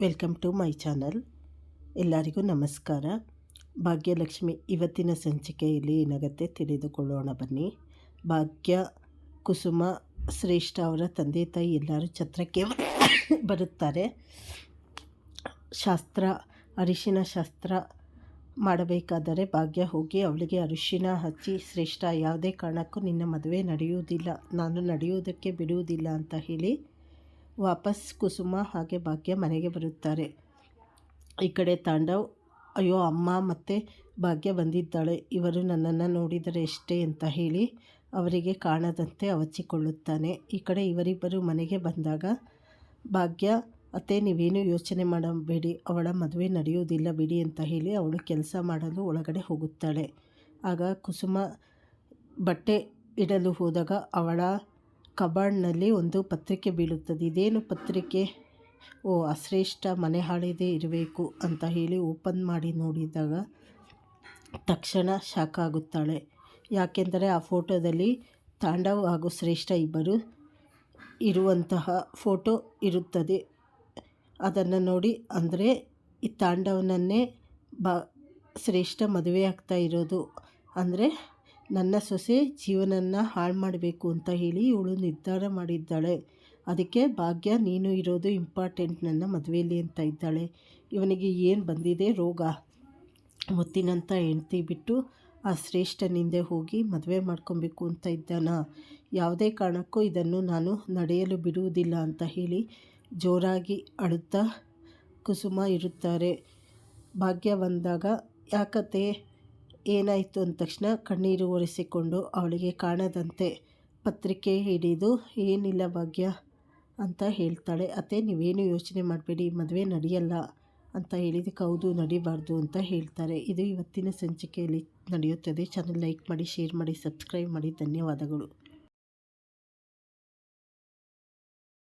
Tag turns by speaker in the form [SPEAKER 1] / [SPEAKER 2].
[SPEAKER 1] Welcome to my channel. ಎಲ್ಲರಿಗೂ ನಮಸ್ಕಾರ. ಭಾಗ್ಯಲಕ್ಷ್ಮಿ ಇವತ್ತಿನ ಸಂಚಿಕೆಯಲ್ಲಿ ಏನಾಗುತ್ತೆ ತಿಳಿದುಕೊಳ್ಳೋಣ ಬನ್ನಿ. ಭಾಗ್ಯ, ಕುಸುಮ, ಶ್ರೇಷ್ಠ ಅವರ ತಂದೆ ತಾಯಿ ಎಲ್ಲರೂ ಛತ್ರಕ್ಕೆ ಬರುತ್ತಾರೆ. ಶಾಸ್ತ್ರ, ಅರಿಶಿನ ಶಾಸ್ತ್ರ ಮಾಡಬೇಕಾದರೆ ಭಾಗ್ಯ ಹೋಗಿ ಅವಳಿಗೆ ಅರಿಶಿನ ಹಚ್ಚಿ, ಶ್ರೇಷ್ಠ ಯಾವುದೇ ಕಾರಣಕ್ಕೂ ನಿನ್ನ ಮದುವೆ ನಡೆಯುವುದಿಲ್ಲ, ನಾನು ನಡೆಯುವುದಕ್ಕೆ ಬಿಡುವುದಿಲ್ಲ ಅಂತ ಹೇಳಿ ವಾಪಸ್ ಕುಸುಮ ಹಾಗೆ ಭಾಗ್ಯ ಮನೆಗೆ ಬರುತ್ತಾರೆ. ಈ ಕಡೆ ತಾಂಡವ್, ಅಯ್ಯೋ ಅಮ್ಮ ಮತ್ತು ಭಾಗ್ಯ ಬಂದಿದ್ದಾಳೆ. ಇವರು ನನ್ನನ್ನು ನೋಡಿದರೆ ಎಷ್ಟೇ ಅಂತ ಹೇಳಿ ಅವರಿಗೆ ಕಾಣದಂತೆ ಅವಚಿಕೊಳ್ಳುತ್ತಾನೆ. ಈ ಕಡೆ ಇವರಿಬ್ಬರು ಮನೆಗೆ ಬಂದಾಗ ಭಾಗ್ಯ, ಅತ್ತೆ ನೀವೇನು ಯೋಚನೆ ಮಾಡಬೇಡಿ, ಅವಳ ಮದುವೆ ನಡೆಯುವುದಿಲ್ಲ ಬಿಡಿ ಅಂತ ಹೇಳಿ ಅವಳು ಕೆಲಸ ಮಾಡಲು ಒಳಗಡೆ ಹೋಗುತ್ತಾಳೆ. ಆಗ ಕುಸುಮ ಬಟ್ಟೆ ಇಡಲು ಹೋದಾಗ ಅವಳ ಕಬಾರ್ಡ್ನಲ್ಲಿ ಒಂದು ಪತ್ರಿಕೆ ಬೀಳುತ್ತದೆ. ಇದೇನು ಪತ್ರಿಕೆ? ಓ, ಅಶ್ರೇಷ್ಠ ಮನೆ ಹಾಳಿದೆ ಇರಬೇಕು ಅಂತ ಹೇಳಿ ಓಪನ್ ಮಾಡಿ ನೋಡಿದಾಗ ತಕ್ಷಣ ಶಾಕ್ ಆಗುತ್ತಾಳೆ. ಯಾಕೆಂದರೆ ಆ ಫೋಟೋದಲ್ಲಿ ತಾಂಡವ್ ಹಾಗೂ ಶ್ರೇಷ್ಠ ಇಬ್ಬರು ಇರುವಂತಹ ಫೋಟೋ ಇರುತ್ತದೆ. ಅದನ್ನು ನೋಡಿ ಅಂದರೆ ಈ ತಾಂಡವನನ್ನೇ ಬ, ಶ್ರೇಷ್ಠ ಮದುವೆ ಆಗ್ತಾ ಇರೋದು ಅಂದರೆ ನನ್ನ ಸೊಸೆ ಜೀವನನ್ನ ಹಾಳು ಮಾಡಬೇಕು ಅಂತ ಹೇಳಿ ಇವಳು ನಿರ್ಧಾರ ಮಾಡಿದ್ದಾಳೆ. ಅದಕ್ಕೆ ಭಾಗ್ಯ, ನೀನು ಇರೋದು ಇಂಪಾರ್ಟೆಂಟ್ ನನ್ನ ಮದುವೆಯಲ್ಲಿ ಅಂತ ಇದ್ದಾಳೆ. ಇವನಿಗೆ ಏನು ಬಂದಿದೆ ರೋಗ? ಮುತ್ತಿನಂತ ಹೆಂಡ್ತಿ ಬಿಟ್ಟು ಆ ಶ್ರೇಷ್ಠನಿಂದೆ ಹೋಗಿ ಮದುವೆ ಮಾಡ್ಕೊಬೇಕು ಅಂತ ಇದ್ದಾನ? ಯಾವುದೇ ಕಾರಣಕ್ಕೂ ಇದನ್ನು ನಾನು ನಡೆಯಲು ಬಿಡುವುದಿಲ್ಲ ಅಂತ ಹೇಳಿ ಜೋರಾಗಿ ಅಳುತ್ತಾ ಕುಸುಮ ಇರುತ್ತಾರೆ. ಭಾಗ್ಯ ಬಂದಾಗ ಯಾಕತೆ ಏನಾಯಿತು ಅಂದ ತಕ್ಷಣ ಕಣ್ಣೀರು ಒರೆಸಿಕೊಂಡು ಅವಳಿಗೆ ಕಾಣದಂತೆ ಪತ್ರಿಕೆ ಹಿಡಿದು, ಏನಿಲ್ಲ ಭಾಗ್ಯ ಅಂತ ಹೇಳ್ತಾಳೆ. ಅತ್ತೆ, ನೀವೇನು ಯೋಚನೆ ಮಾಡಬೇಡಿ. ಮದುವೆ ನಡೆಯಲ್ಲ ಅಂತ ಹೇಳಿದಕ್ಕೆ ಹೌದು, ನಡಿಬಾರ್ದು ಅಂತ ಹೇಳ್ತಾರೆ. ಇದು ಇವತ್ತಿನ ಸಂಚಿಕೆಯಲ್ಲಿ ನಡೆಯುತ್ತದೆ. ಚಾನಲ್ ಲೈಕ್ ಮಾಡಿ, ಶೇರ್ ಮಾಡಿ, ಸಬ್ಸ್ಕ್ರೈಬ್ ಮಾಡಿ. ಧನ್ಯವಾದಗಳು.